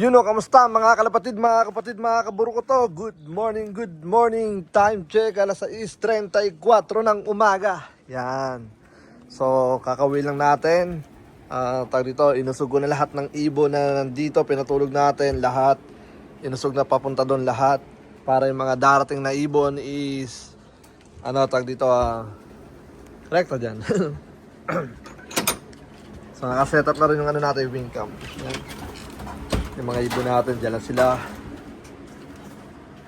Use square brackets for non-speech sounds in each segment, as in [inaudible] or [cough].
Yun o, kamusta mga kalapatid, mga kapatid, mga kaburo ko to. Good morning, good morning. Time check, alas 6.34 ng umaga. Yan. So, kakawin lang natin. Ah, tag dito, inusog na lahat ng ibon na nandito. Pinatulog natin lahat. Inusog na papunta doon lahat. Para yung mga darating na ibon is, ano, tag dito, ah, rekta dyan. [coughs] so, nakaset up na rin yung ano natin, wing cam. Yan. Yung mga ibon natin, dyan lang sila.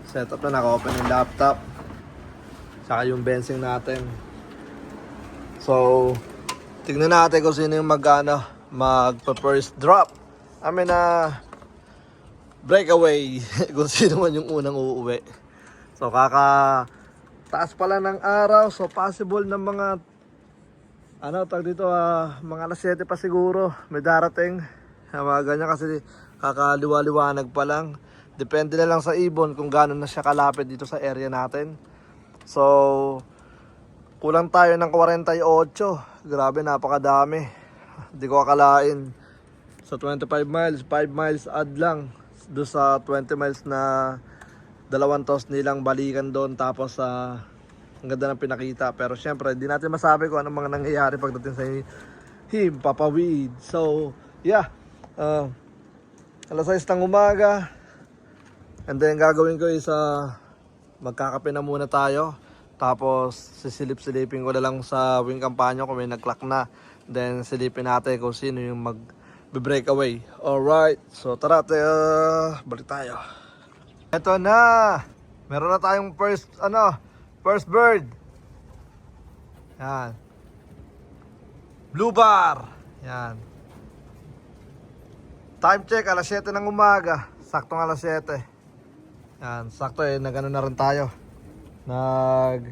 Set up na, naka-open yung laptop. Saka yung bensing natin. So, tignan natin kung sino yung mag, ano, magpa-first drop. I mean, na breakaway. [laughs] kung sino man yung unang uuwi. So, kaka taas pala ng araw. So, possible na mga ano, tag dito, ah, mga alas 7 pa siguro. May darating. Ah, Mga ganyan kasi kakaliwa-liwanag pa lang. Depende na lang sa ibon kung gaano na siya kalapit dito sa area natin. So, kulang tayo ng 48. Grabe, napakadami. Hindi ko akalain. Sa 25 miles, 5 miles add lang. Doon sa 20 miles na dalawang toss nilang balikan doon. Tapos sa ang ganda ng pinakita. Pero syempre, hindi natin masabi kung anong mga nangyayari pagdating sa him, papawid. So, yeah. Uh, alas 6 ng umaga. And then gagawin ko is uh, magkakape na muna tayo. Tapos sisilip-silipin ko na lang sa wing kampanya kung may nag-clock na. Then silipin natin kung sino yung mag breakaway. Alright, so tara tayo, balik tayo. Ito na, meron na tayong first, ano, first bird. Yan. Blue bar. Yan. Time check, alas 7 ng umaga. Saktong alas 7. Yan, sakto eh, nagano na rin tayo. Nag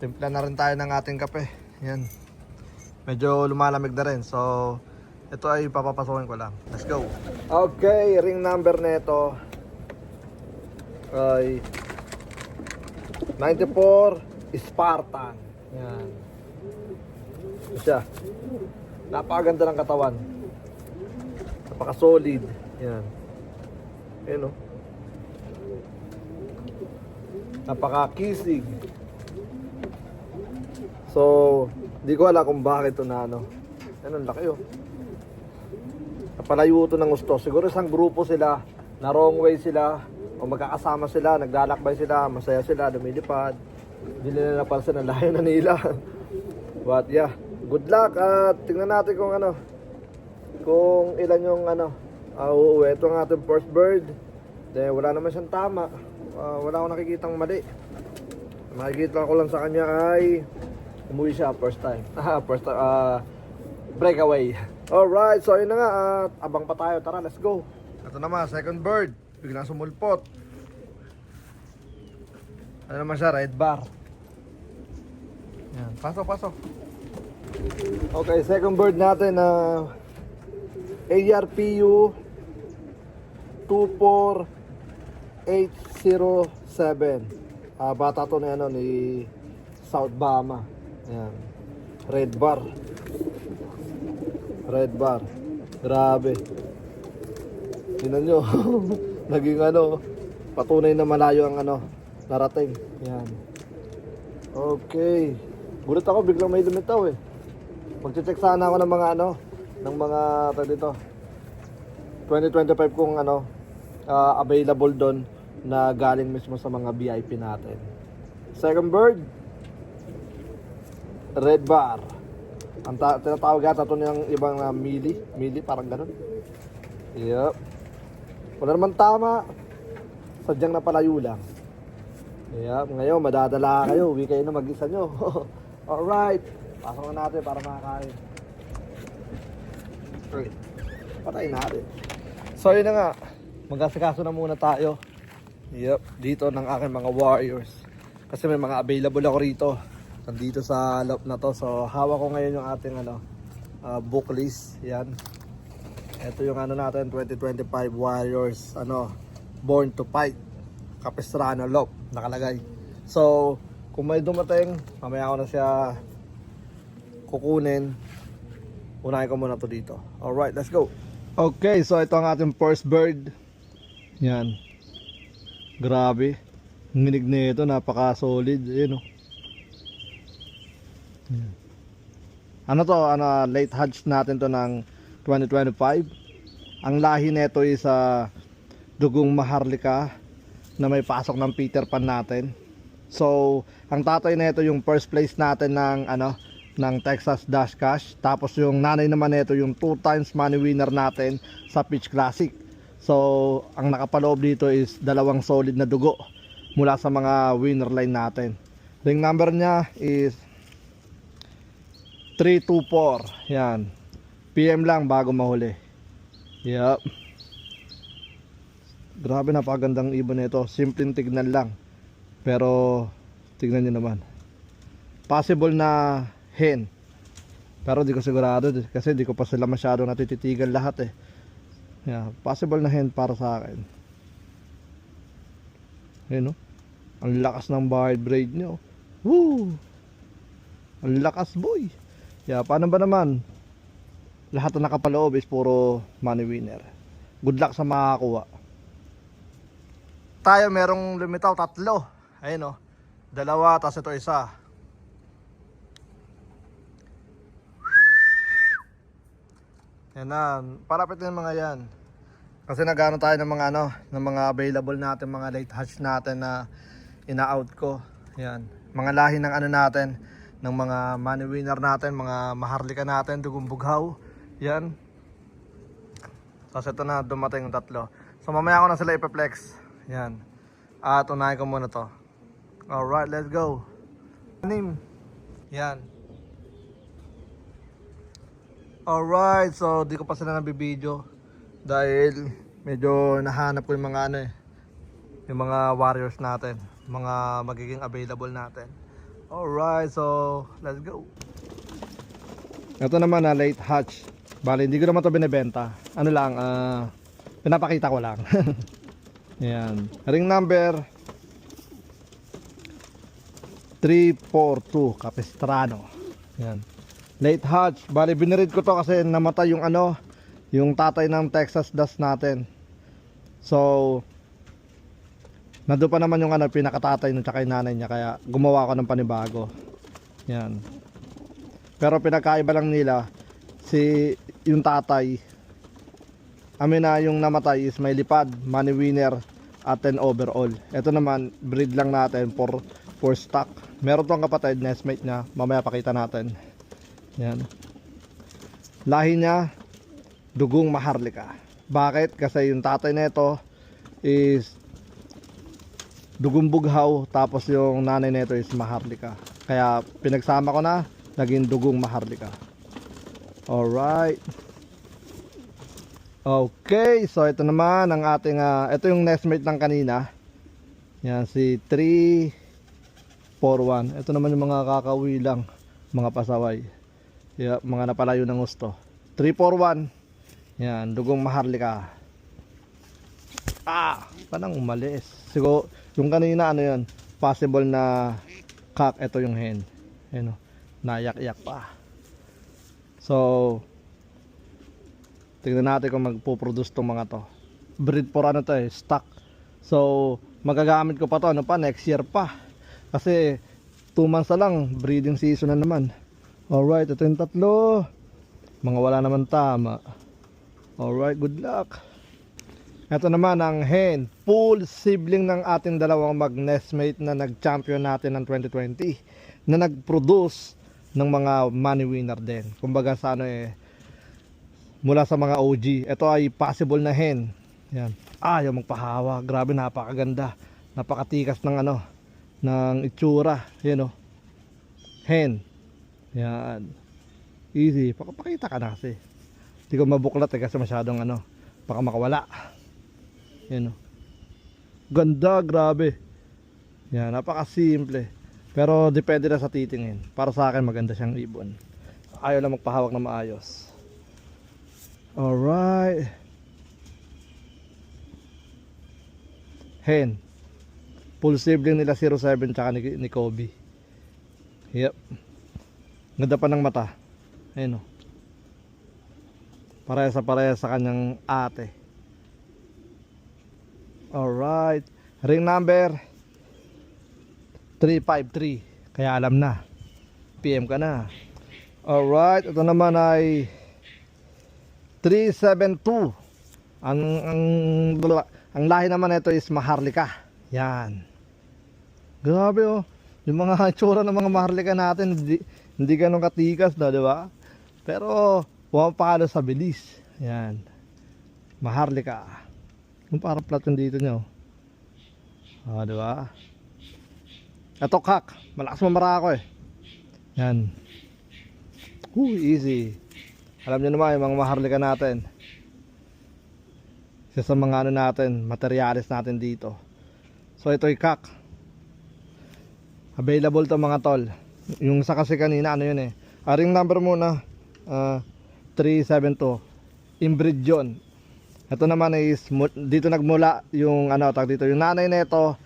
timpla na rin tayo ng ating kape. Yan. Medyo lumalamig na rin. So, ito ay papapasokin ko lang. Let's go. Okay, ring number nito ay 94 Spartan. Yan. Siya. Napakaganda ng katawan. Napaka-solid. Yan. Yan oh. Napaka-kisig. So, di ko alam kung bakit ito na ano. Yan ang laki oh. Napalayo ito ng gusto. Siguro isang grupo sila, na wrong way sila, o magkakasama sila, naglalakbay sila, masaya sila, lumilipad. Hindi nila napansin ang layo na nila. [laughs] But yeah, good luck at tingnan natin kung ano, kung ilan yung ano, uh, uuwi. Ito ang ating first bird. Then wala naman siyang tama. Ah, wala akong nakikitang mali. Makikita ko lang sa kanya ay umuwi siya first time. [laughs] Ah, first time, ah, breakaway. Alright, so yun na nga, at abang pa tayo. Tara, let's go. Ito naman, second bird. Biglang sumulpot. Ano naman siya, red bar. Yan, pasok, pasok. Okay, second bird natin na ARPU 24807. Ah, bata to ni ano ni South Bama. Yan. Red bar. Red bar. Grabe. Tingnan nyo. [laughs] Naging ano, patunay na malayo ang ano, narating. Yan. Okay. Gulat ako, biglang may lumitaw eh. Magche-check sana ako ng mga ano, ng mga tag dito. 2025 kung ano, ah, available doon na galing mismo sa mga VIP natin. Second bird, red bar. Ang ta- tinatawag yata ito ng ibang uh, mili, mili parang ganun. Yup. Wala naman tama. Sadyang napalayo lang. Yup. Ngayon, madadala kayo. Uwi kayo na mag-isa nyo. [laughs] Alright. Pasok na natin para makakain. Alright. Patayin natin. So, yun na nga. Magkasikaso na muna tayo. Yup. Dito ng aking mga warriors. Kasi may mga available ako rito. Nandito sa loob na to. So, hawak ko ngayon yung ating ano, ah, book list. Yan. Ito yung ano natin, 2025 Warriors, ano, Born to Fight. Capistrano Lop, nakalagay. So, kung may dumating, mamaya ko na siya kukunin. Unahin ko muna to dito. Alright, let's go. Okay, so ito ang ating first bird. Yan. Grabe. Ang Nginig nito, napaka-solid. Ayun oh. Yan. Ano to, ano, late hatch natin to ng 2025. Ang lahi nito is sa dugong maharlika na may pasok ng Peter Pan natin. So, ang tatay nito yung first place natin ng ano ng Texas Dash Cash. Tapos yung nanay naman nito yung two times money winner natin sa Pitch Classic. So, ang nakapaloob dito is dalawang solid na dugo mula sa mga winner line natin. Ring number niya is 324. Yan. PM lang bago mahuli. Yup. Grabe napakagandang ibon nito. Simpleng tignan lang. Pero tignan niyo naman. Possible na hen. Pero di ko sigurado kasi di ko pa sila masyado natititigan lahat eh. Yeah, possible na hen para sa akin. Ayun no. Ang lakas ng barred braid niyo. Woo! Ang lakas boy. Yeah, paano ba naman? Lahat na nakapaloob is puro money winner. Good luck sa makakakuha. Tayo merong lumitaw tatlo. Ayun oh. Dalawa tapos ito isa. Yan na, parapit na yung mga yan. Kasi nagano tayo ng mga ano, ng mga available natin, mga late hatch natin na ina-out ko. Yan. Mga lahi ng ano natin, ng mga money winner natin, mga maharlika natin, dugong bughaw. Yan. Tapos ito na, dumating yung tatlo. So mamaya ko na sila ipeplex. Yan. At unahin ko muna to. Alright, let's go. Name. Yan. Alright, so di ko pa sila nabibideo dahil medyo nahanap ko yung mga ano eh, yung mga warriors natin, mga magiging available natin. Alright, so let's go. Ito naman na late hatch. Bali, hindi ko naman to binebenta. Ano lang, ah, pinapakita ko lang. [laughs] Yan. Ring number 342 Capistrano. Yan. Late hatch. Bali, binirid ko to kasi namatay yung ano, yung tatay ng Texas Dust natin. So, nandun pa naman yung ano, pinakatatay nun tsaka yung nanay niya. Kaya gumawa ko ng panibago. Yan. Pero pinakaiba lang nila, si yung tatay, amin na yung namatay is may lipad, money winner, at 10 overall. Ito naman, breed lang natin for, for stock. Meron tong kapatid, nestmate niya. Mamaya pakita natin. Yan. Lahi niya, dugong maharlika. Bakit? Kasi yung tatay nito is dugong bughaw tapos yung nanay nito is maharlika. Kaya pinagsama ko na, naging dugong maharlika. Alright. Okay, so ito naman ang ating, ah, ito yung nestmate ng kanina. Yan, si 341. Ito naman yung mga kakawi lang, mga pasaway. Yeah, mga napalayo ng gusto. 341. Yan, dugong maharlika. Ah, panang umalis. Siguro, yung kanina ano yun, possible na cock, ito yung hen. Yan o, nayak-yak pa. So, tingnan natin kung magpo-produce tong mga to. Breed for ano to eh, stock. So, magagamit ko pa to, ano pa, next year pa. Kasi, 2 months na lang, breeding season na naman. Alright, ito yung tatlo. Mga wala naman tama. Alright, good luck. Ito naman ang hen. Full sibling ng ating dalawang mag-nestmate na nag-champion natin ng 2020. Na nag-produce ng mga money winner din. Kumbaga sa ano eh, mula sa mga OG. Ito ay possible na hen. Yan. Yung magpahawa. Grabe, napakaganda. Napakatikas ng ano, ng itsura. Yan o. Hen. Yan. Easy. Pakapakita ka na kasi. Hindi ko mabuklat eh kasi masyadong ano, baka makawala. Yan o. Ganda, grabe. Yan, napakasimple. Pero depende na sa titingin. Para sa akin maganda siyang ibon. Ayaw lang magpahawak na maayos. Alright. Hen. Full sibling nila 07 tsaka ni, ni Kobe. Yep. Ganda ng mata. Ayun o. Pareha sa pareha sa kanyang ate. Alright. Ring number 353. Kaya alam na. PM ka na. Alright. Ito naman ay 372. Ang ang ang lahi naman nito is Maharlika. Yan. Grabe oh. Yung mga [laughs] itsura ng mga Maharlika natin hindi, hindi ganun katikas na, di ba? Pero pumapalo sa bilis. Yan. Maharlika. Yung parang platon dito nyo. Ah, di ba? Ito kak. Malakas mamara ako eh. Yan. Woo, easy. Alam niyo naman yung mga maharlika natin. Isa sa mga ano natin, materialis natin dito. So ito yung kak. Available to mga tol. Yung sa kasi kanina ano yun eh. Aring number muna. ah 372. Inbreed yun. Ito naman is dito nagmula yung ano tag dito. Yung nanay nito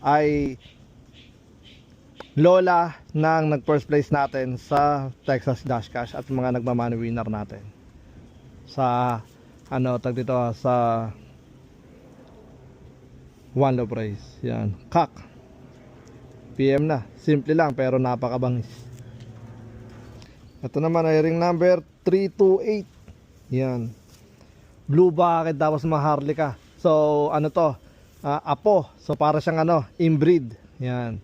ay lola ng nag first place natin sa Texas Dash Cash at mga nagmamani winner natin. Sa ano tag dito sa One Low Price. Yan. Kak. PM na. Simple lang pero napakabangis. Ito naman ay ring number 328. Yan. Blue bucket tapos maharlika. So ano to? Ah, apo. So para siyang ano, inbreed. Yan.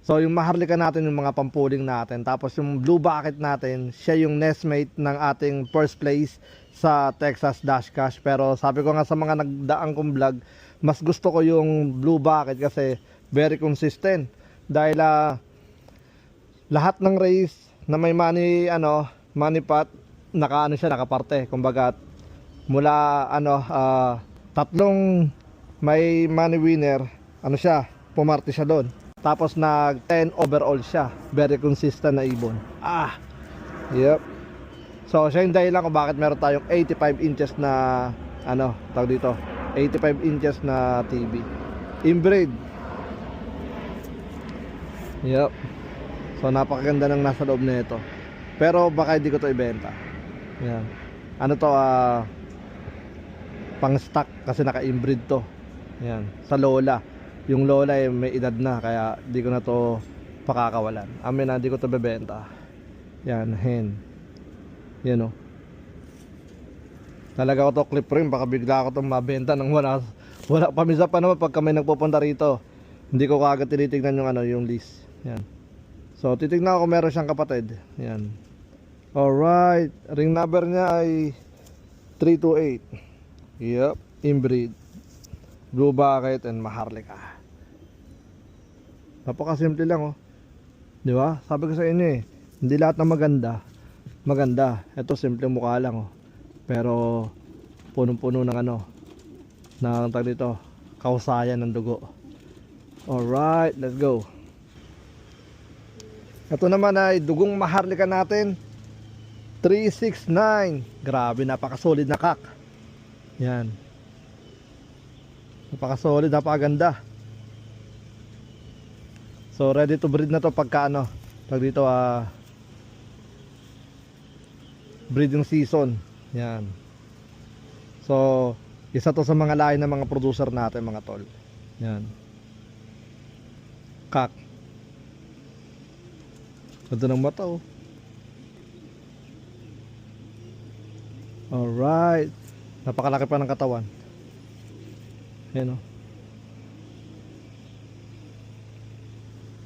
So yung maharlika natin yung mga pampuling natin. Tapos yung blue bucket natin, siya yung nestmate ng ating first place sa Texas Dash Cash. Pero sabi ko nga sa mga nagdaang kong vlog, mas gusto ko yung blue bucket kasi very consistent. Dahil ah, lahat ng race na may money ano, money pot, naka ano siya, nakaparte. Kumbaga mula ano ah, tatlong may money winner, ano siya, pumarte siya doon. Tapos nag 10 overall siya. Very consistent na ibon. Ah. Yep. So siya yung dahilan kung bakit meron tayong 85 inches na ano, tawag dito. 85 inches na TV. Inbreed. Yep. So napakaganda ng nasa loob na ito. Pero baka hindi ko to ibenta. Yan. Ano to ah pang stock kasi naka-inbreed to. Yan, sa lola. Yung lola ay may edad na kaya di ko na to pakakawalan. Amin na di ko to bebenta. Yan, hen. Yan oh. Talaga ko to clip rin baka bigla ako to mabenta nang wala wala pamisa pa naman pag kami nagpupunta rito. Hindi ko kaagad tinitignan yung ano, yung list. Yan. So titignan ko kung meron siyang kapatid. Yan. Alright, ring number niya ay 328. Yep, inbreed. Blue bucket and maharlika. Napakasimple lang oh. Di ba? Sabi ko sa inyo eh, hindi lahat na maganda maganda. Ito simple mukha lang oh. Pero punong-puno ng ano ng tag dito, kausayan ng dugo. Alright, let's go. Ito naman ay dugong maharlika natin. 369. Grabe, napaka-solid na kak. Yan. Napaka-solid, napakaganda. So ready to breed na to pagka ano, pag dito ah breeding season. Yan. So isa to sa mga lahi ng mga producer natin mga tol. Yan. Kak. Ganda ng mata oh. Alright. Napakalaki pa ng katawan. Ayan oh.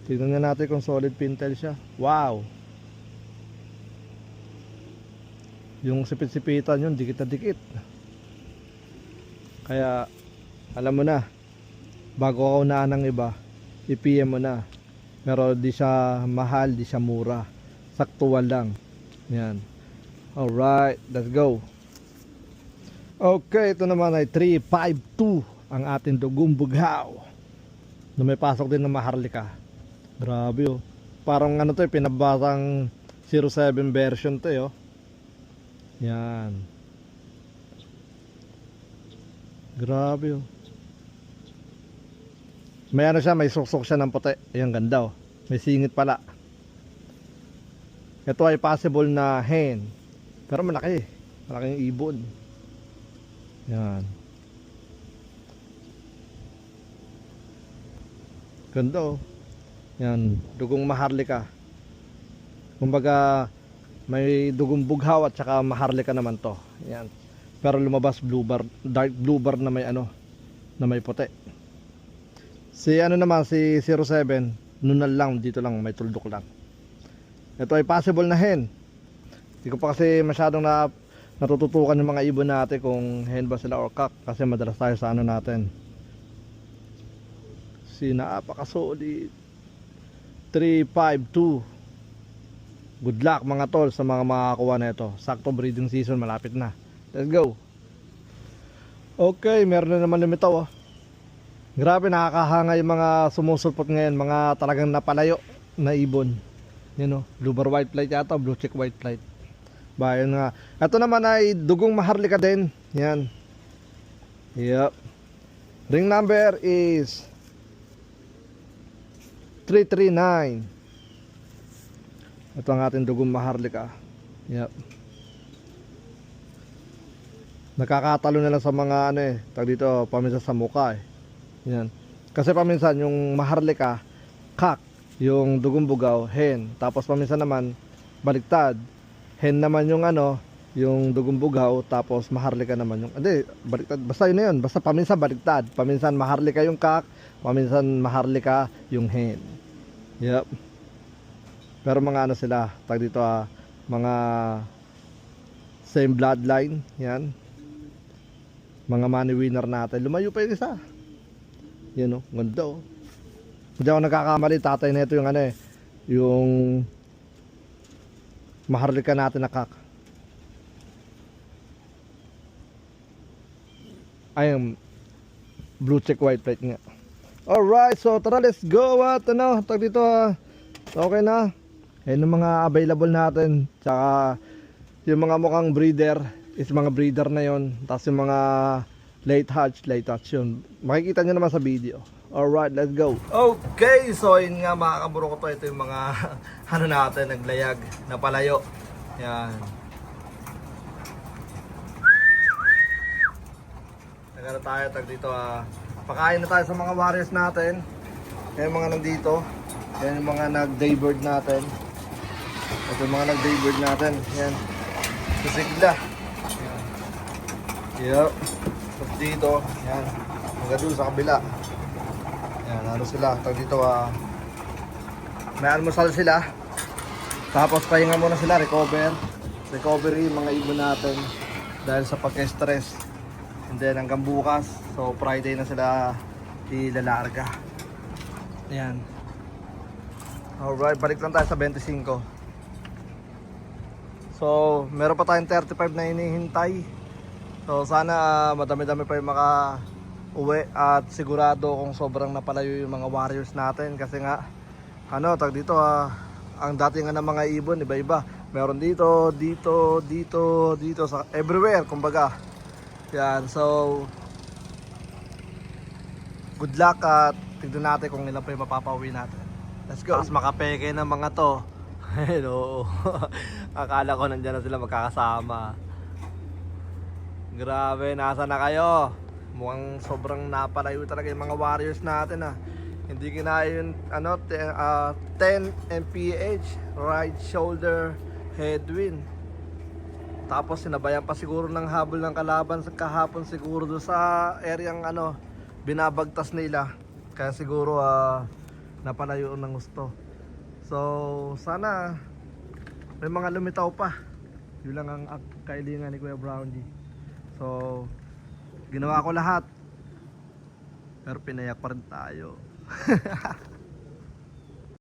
Tignan na natin kung solid pintel siya. Wow! Yung sipit-sipitan yun, dikit na dikit. Kaya, alam mo na, bago ako unaan ng iba, i-PM mo na. Pero di siya mahal, di siya mura. Saktuan lang. Yan. Alright, let's go. Okay, ito naman ay 352 ang ating dugong bughaw. Na may pasok din ng maharlika. Grabe oh. Parang ano to eh, pinabasang 07 version to eh oh. Yan. Grabe oh. May ano siya, may suksok siya ng puti. Ayan, ganda oh. May singit pala. Ito ay possible na hen. Pero malaki. Malaking ibon. Yan. Ganda oh. Yan, dugong maharlika. Kumbaga, may dugong bughaw at saka maharlika naman to. Yan. Pero lumabas blue bar, dark blue bar na may ano, na may puti. Si ano naman, si 07, nunal lang, dito lang, may tuldok lang. Ito ay possible na hen. Hindi ko pa kasi masyadong na natututukan yung mga ibon natin kung hen ba sila or cock kasi madalas tayo sa ano natin. Si napaka-solid. 352. Good luck mga tol sa mga makakakuha na ito. Sakto breeding season malapit na. Let's go. Okay, meron na naman lumitaw oh. Grabe nakakahanga yung mga sumusulpot ngayon, mga talagang napalayo na ibon. Yan oh, blue bar white flight yata, blue check white flight. Bayan nga. Ito naman ay dugong maharlika din. Yan. Yep. Ring number is 339. Ito ang ating dugong maharlika. Yep. Nakakatalo na lang sa mga ano eh, tag dito paminsan sa muka eh. Yan. Kasi paminsan yung maharlika, kak, yung dugong bugaw, hen. Tapos paminsan naman, baliktad. Hen naman yung ano, yung dugong bugaw, tapos maharlika naman yung, hindi, baliktad. Basta yun na yun, basta paminsan baliktad. Paminsan maharlika yung kak, paminsan maharlika yung hen. Yep. Pero mga ano sila, tag dito ah, mga same bloodline, yan. Mga money winner natin. Lumayo pa yung isa. Yan oh, ganda oh. Hindi ako nagkakamali, tatay na ito yung ano eh, yung maharlika natin na kak. Ay, blue check white plate nga. Alright, so tara let's go at ano, tag dito ah. Okay na. Ayan yung mga available natin. Tsaka yung mga mukhang breeder is mga breeder na yon. Tapos yung mga late hatch, late hatch yun. Makikita nyo naman sa video. Alright, let's go. Okay, so yun nga mga kaburo ko to. Ito yung mga [laughs] ano natin, naglayag, na palayo. Yan. Nagano tayo, tag dito ah. Pakain na tayo sa mga warriors natin. Yan mga nandito. Yan yung mga nag-daybird natin. Ito yung mga nag-daybird natin. Yan. Susigla. Yan. Dito. Yan. Hanggang doon sa kabila. Yan. Ano sila. Tag dito ah. May almusal sila. Tapos pahinga muna sila. Recover. Recovery mga ibon natin. Dahil sa pagka-stress. And then hanggang bukas. So Friday na sila ilalarga. Ayan. Alright, balik lang tayo sa 25. So, meron pa tayong 35 na hinihintay. So, sana ah, madami-dami pa yung mga uwi at sigurado kung sobrang napalayo yung mga warriors natin kasi nga ano, tag dito ah, ang dating nga ng mga ibon, iba-iba. Meron dito, dito, dito, dito, sa everywhere, kumbaga. Yan, so good luck at tignan natin kung ilan pa yung mapapauwi natin. Let's go. Tapos makapeke ng mga to. [laughs] Hello. [laughs] Akala ko nandyan na sila magkakasama. Grabe, nasa na kayo? Mukhang sobrang napalayo talaga yung mga warriors natin ah. Hindi kinaya yung ano, ah, 10 mph, right shoulder, headwind. Tapos sinabayan pa siguro ng habol ng kalaban sa kahapon siguro doon sa areang ano, binabagtas nila. Kaya siguro ah, napalayo ng gusto. So, sana may mga lumitaw pa. Yun lang ang kailingan ni Kuya Brownie. So, ginawa ko lahat. Pero pinayak pa rin tayo. [laughs]